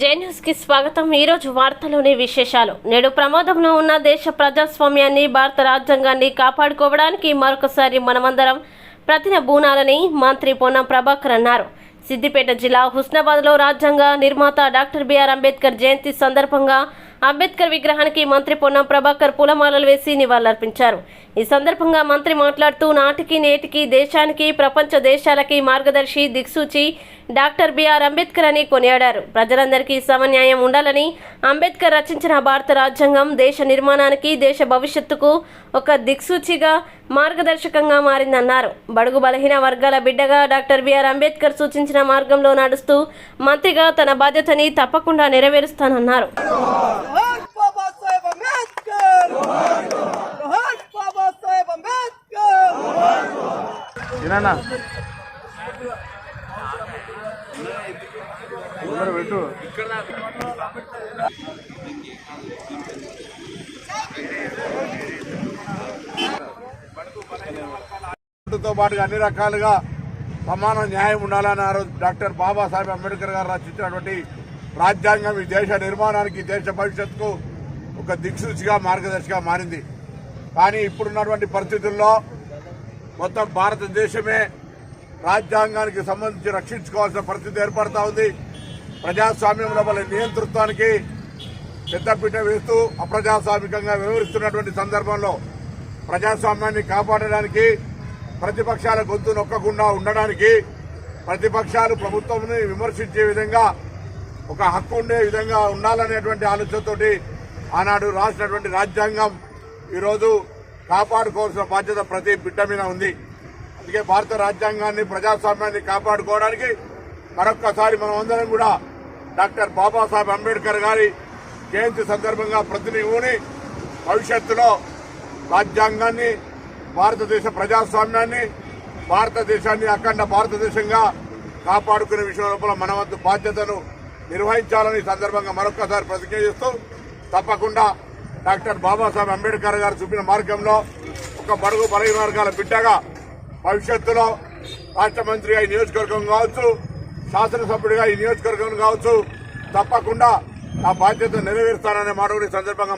జే news స్వాగతం. ఈరోజు వార్తలోని విశేషాలు. నేడు ప్రమాదంలో ఉన్న దేశ ప్రజాస్వామ్యాన్ని భారత రాజ్యాంగాన్ని కాపాడుకోవడానికి మరొకసారి మనమందరం ప్రతిన బూనాలని మంత్రి పొన్నం ప్రభాకర్ అన్నారు. సిద్దిపేట జిల్లా హుస్నాబాద్లో రాజ్యాంగ నిర్మాత డాక్టర్ బిఆర్ అంబేద్కర్ జయంతి సందర్భంగా అంబేద్కర్ విగ్రహానికి మంత్రి పొన్నం ప్రభాకర్ పూలమాలలు వేసి నివాళులర్పించారు. ఈ సందర్భంగా మంత్రి మాట్లాడుతూ నాటికి నేటికి దేశానికి ప్రపంచ దేశాలకి మార్గదర్శి దిక్సూచి డాక్టర్ బిఆర్ అంబేద్కర్ అని కొనియాడారు. ప్రజలందరికీ సమన్యాయం ఉండాలని అంబేద్కర్ రచించిన భారత రాజ్యాంగం దేశ నిర్మాణానికి దేశ భవిష్యత్తుకు ఒక దిక్సూచిగా మార్గదర్శకంగా మారిందన్నారు. బడుగు బలహీన వర్గాల బిడ్డగా డాక్టర్ బిఆర్ అంబేద్కర్ సూచించిన మార్గంలో నడుస్తూ మంత్రిగా తన బాధ్యతని తప్పకుండా నెరవేరుస్తానన్నారు. ఇక్కడ తో పాటుగా అన్ని రకాలుగా సమాన న్యాయం ఉండాలని డాక్టర్ బాబాసాహెబ్ అంబేద్కర్ గారు రచించినటువంటి రాజ్యాంగం ఈ దేశ నిర్మాణానికి దేశ భవిష్యత్తుకు ఒక దిక్సూచిగా మార్గదర్శిగా మారింది. కానీ ఇప్పుడున్నటువంటి పరిస్థితుల్లో మొత్తం భారతదేశమే రాజ్యాంగానికి సంబంధించి రక్షించుకోవాల్సిన పరిస్థితి ఏర్పడతా ఉంది. ప్రజాస్వామ్యం లోపల నియంతృత్వానికి పెద్దపీట వేస్తూ అప్రజాస్వామికంగా వ్యవహరిస్తున్నటువంటి సందర్భంలో ప్రజాస్వామ్యాన్ని కాపాడడానికి ప్రతిపక్షాల గొంతు నొక్కకుండా ఉండడానికి ప్రతిపక్షాలు ప్రభుత్వంని విమర్శించే విధంగా ఒక హక్కు ఉండే విధంగా ఉండాలనేటువంటి ఆలోచనతోటి ఆనాడు రాసినటువంటి రాజ్యాంగం ఈరోజు కాపాడుకోవాల్సిన బాధ్యత ప్రతి బిడ్డ మీద ఉంది. అందుకే భారత రాజ్యాంగాన్ని ప్రజాస్వామ్యాన్ని కాపాడుకోవడానికి మరొక్కసారి మనం అందరం కూడా డాక్టర్ బాబాసాహెబ్ అంబేద్కర్ గారి జయంతి సందర్భంగా ప్రతినిధి భవిష్యత్తులో రాజ్యాంగాన్ని భారతదేశ ప్రజాస్వామ్యాన్ని భారతదేశాన్ని అఖండ భారతదేశంగా కాపాడుకునే విషయం లోపల మన వంతు బాధ్యతను నిర్వహించాలని సందర్భంగా మరొక్కసారి ప్రతిజ్ఞ చేస్తూ తప్పకుండా డాక్టర్ బాబాసాహెబ్ అంబేద్కర్ గారు చూపిన మార్గంలో ఒక బడుగు బలహీన వర్గాల బిడ్డగా భవిష్యత్తులో రాష్ట్ర మంత్రిగా ఈ నియోజకవర్గం కావచ్చు శాసనసభ్యుడిగా ఈ నియోజకవర్గం కావచ్చు తప్పకుండా ఆ బాధ్యత నెరవేరుస్తాననే మాట ఈ సందర్భంగా